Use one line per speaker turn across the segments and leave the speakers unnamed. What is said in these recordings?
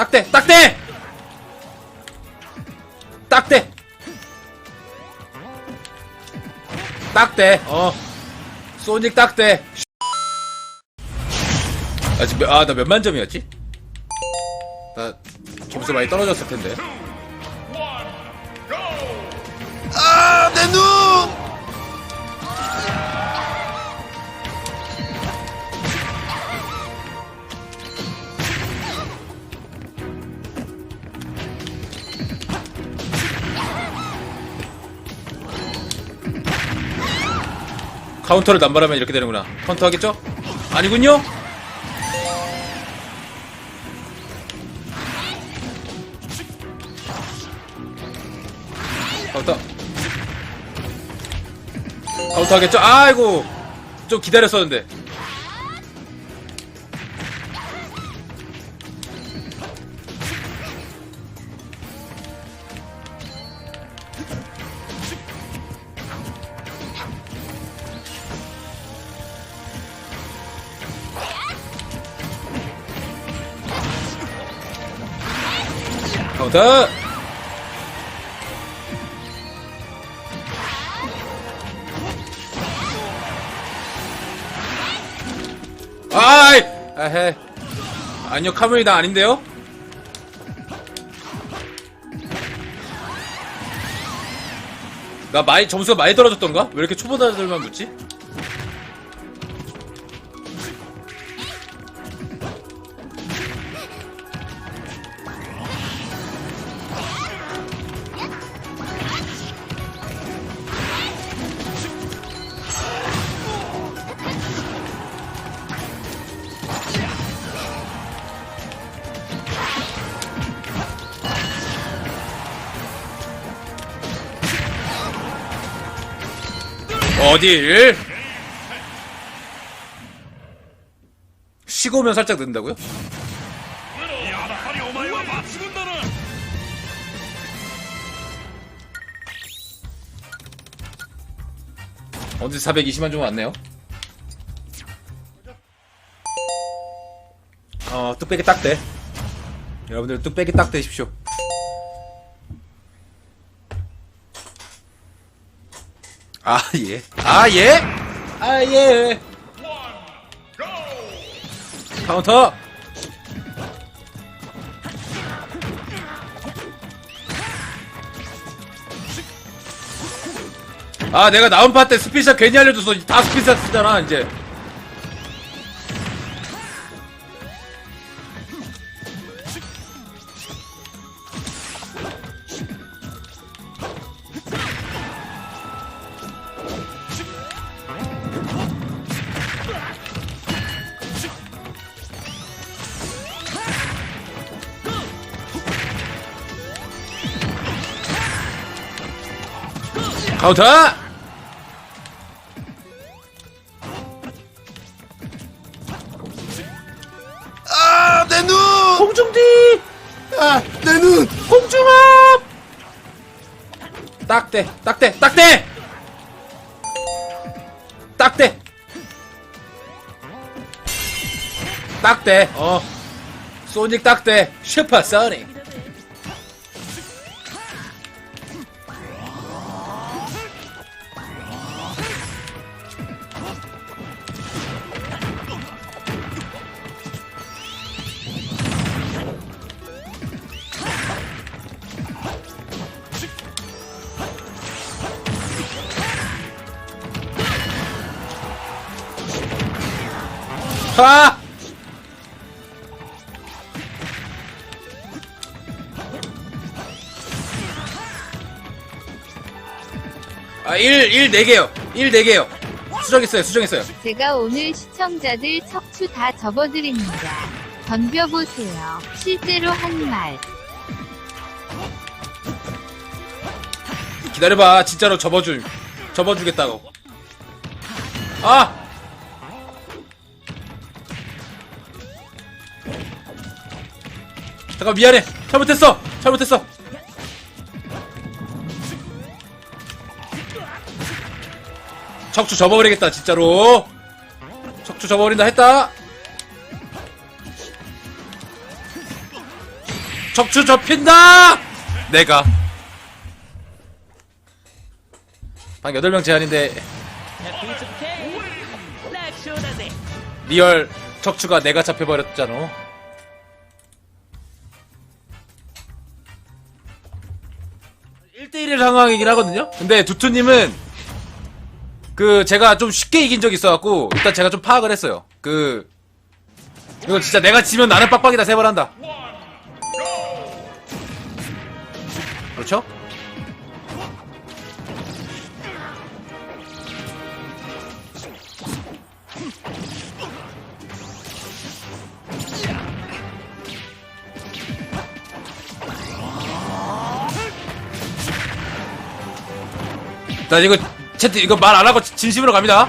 딱대 딱대! 딱대! 딱대! 어. 소닉 딱대! 아 지금 아나 몇 만 점이었지? 나 점수 많이 떨어졌을 텐데. 아 내 눈! 카운터를 남발하면 이렇게 되는구나. 카운터 하겠죠? 아니군요? 카운터. 카운터 하겠죠? 아이고! 좀 기다렸었는데. 카운터! 아이! 아헤. 아니요, 카멜이다 아닌데요? 나 많이, 점수가 많이 떨어졌던가? 왜 이렇게 초보자들만 묻지? 어딜 쉬고 오면 살짝 는다고요? 언제 420만 좀 왔네요 어 뚝배기 딱 돼. 여러분들 뚝배기 딱 되십시오 아, 예. 아, 예? 아, 예. 카운터! 아, 내가 나온 파때 스피샷 괜히 알려줘서 다 스피샷 쓰잖아, 이제. 카운터!
아, 내 눈!
홍중디!
아, 내 눈!
홍중업! 딱대, 딱대, 딱대! 딱대! 딱대, 어. 소닉 딱대, 슈퍼 소닉. 아! 아, 1, 1, 4개요. 1, 4개요. 수정했어요, 수정했어요.
제가 오늘 시청자들 척추 다 접어드립니다. 덤벼보세요. 실제로 한 말.
기다려봐. 진짜로 접어줄. 접어주겠다고. 아! 잠깐 미안해. 잘못했어. 잘못했어. 척추 접어버리겠다 진짜로. 척추 접어버린다 했다. 척추 접힌다! 내가. 방 8명 제한인데, 리얼 척추가 내가 잡혀버렸잖아. 일대일의 상황이긴 하거든요? 근데 두투님은, 그, 제가 좀 쉽게 이긴 적이 있어갖고, 일단 제가 좀 파악을 했어요. 그, 이거 진짜 내가 지면 나는 빡빡이다 세번 한다. 그렇죠? 자 이거 채트 이거 말 안 하고 진심으로 갑니다.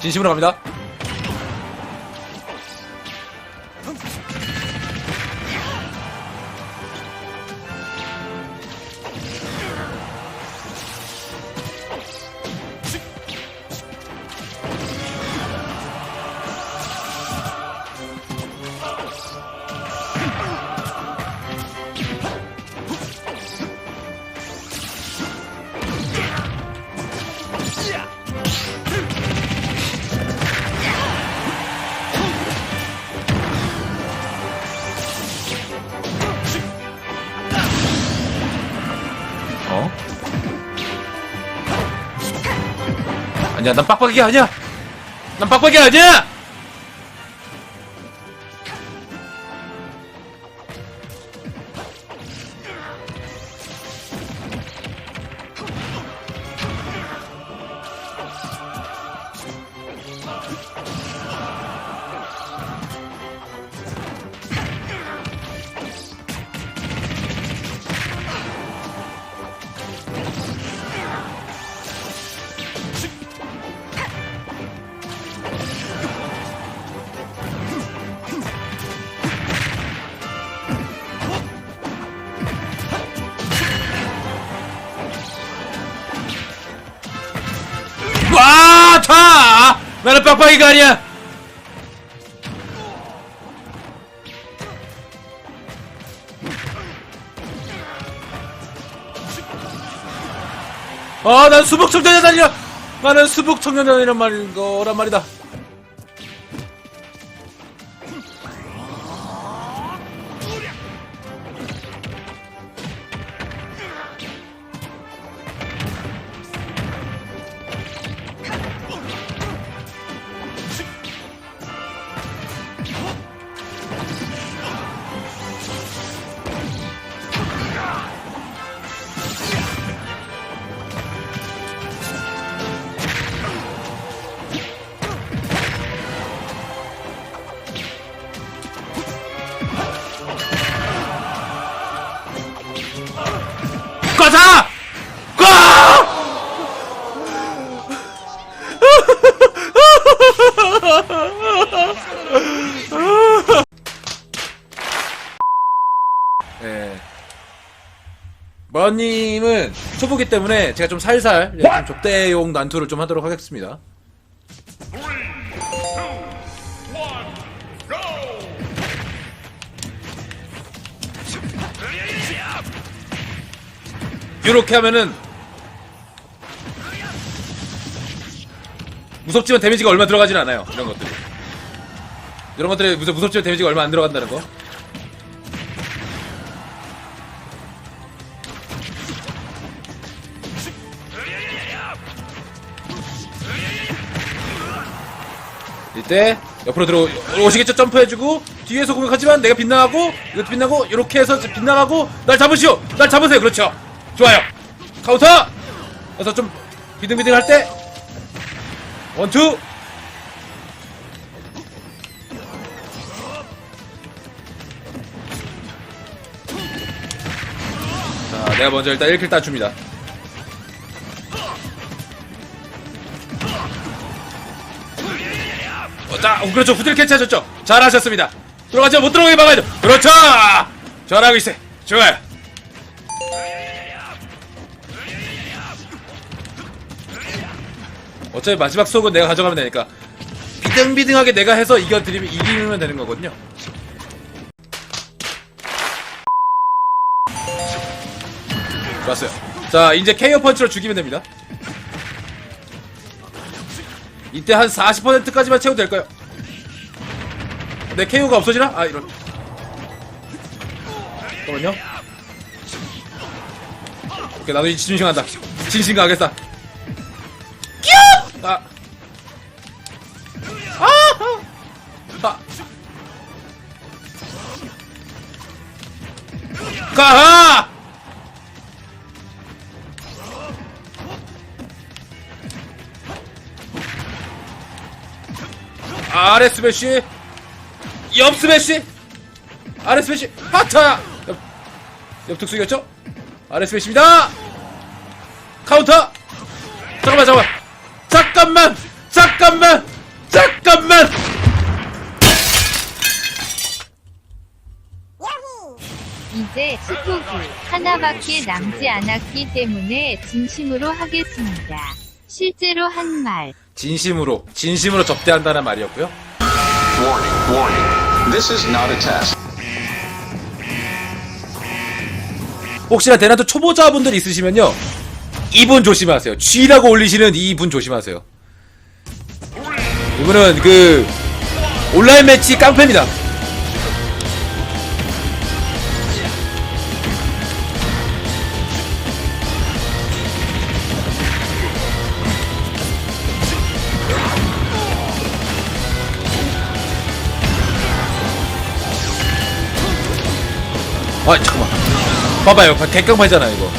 진심으로 갑니다. 아니야, 난 빡빡이 아니야! 난 빡빡이 아니야! 나는 빡빡이가 아니야! 아, 난 수복 청년이 아니야! 나는 수복 청년이란 말인 거란 말이다. 초보기 때문에 제가 좀 살살 예, 좀 족대용 난투를 좀 하도록 하겠습니다. 이렇게 하면은 무섭지만 데미지가 얼마 들어가진 않아요. 이런 것들. 이런 것들이 무섭, 무섭지만 데미지가 얼마 안 들어간다는 거. 이때 옆으로 들어 오시겠죠? 점프해주고 뒤에서 공격하지만 내가 빗나가고 이것도 빗나고 이렇게 해서 빗나가고 날 잡으시오! 날 잡으세요! 그렇죠? 좋아요. 카운터! 그래서 좀 비등비등 할 때 원투! 자 내가 먼저 일단 1킬 따줍니다 어, 그렇죠. 후딜 캐치하셨죠? 잘하셨습니다. 들어가죠. 못 들어가게 막아야죠. 그렇죠. 잘하고 있어요. 좋아요. 어차피 마지막 수업은 내가 가져가면 되니까 비등비등하게 내가 해서 이겨드리면 이기면 되는 거거든요. 좋았어요. 자, 이제 KO 펀치로 죽이면 됩니다. 이때 한 40%까지만 채워도 될까요? 내 KO가 없어지나? 아, 이런. 잠깐만요. 오케이, 나도 이제 진심간다. 진심 가겠다. 끼우! 아. 아! 아! 가하! 아래 스매시 옆 스매시? 아래 스매시? 하타 옆, 옆 특수이겼죠? 아래 스매시입니다. 카운터! 잠깐만 잠깐만. 잠깐만! 잠깐만! 잠깐만!
이제 스토브 하나밖에 남지 않았기 때문에 진심으로 하겠습니다. 실제로 한 말.
진심으로 진심으로 접대한다는 말이었고요.
Warning, warning. This is not a test.
혹시나 대나도 초보자분들 있으시면요. 이분 조심하세요. G라고 올리시는 이분 조심하세요. 이분은 그 온라인 매치 깡패입니다 아 잠깐만. 봐봐요. 개깡패잖아 이거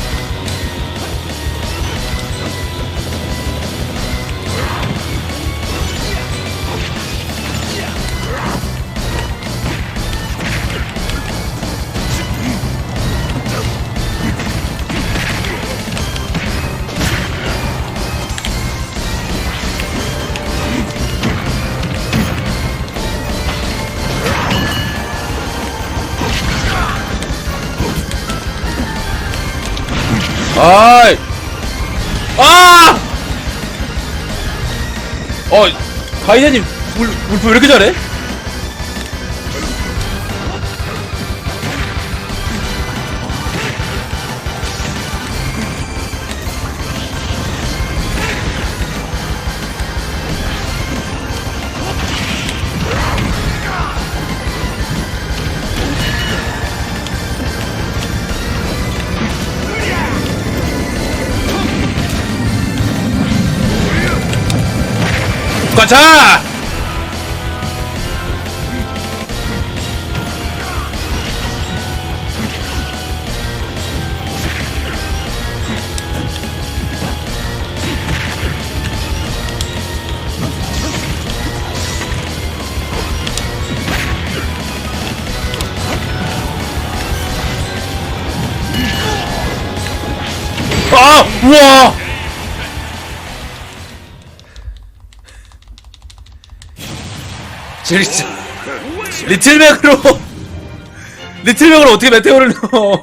아이 아! 어 가이드님 물 물품 왜 이렇게 잘해? 가자! 아! 우와! 진짜 리틀맥으로. 리틀맥으로 어떻게 메테오를 넣어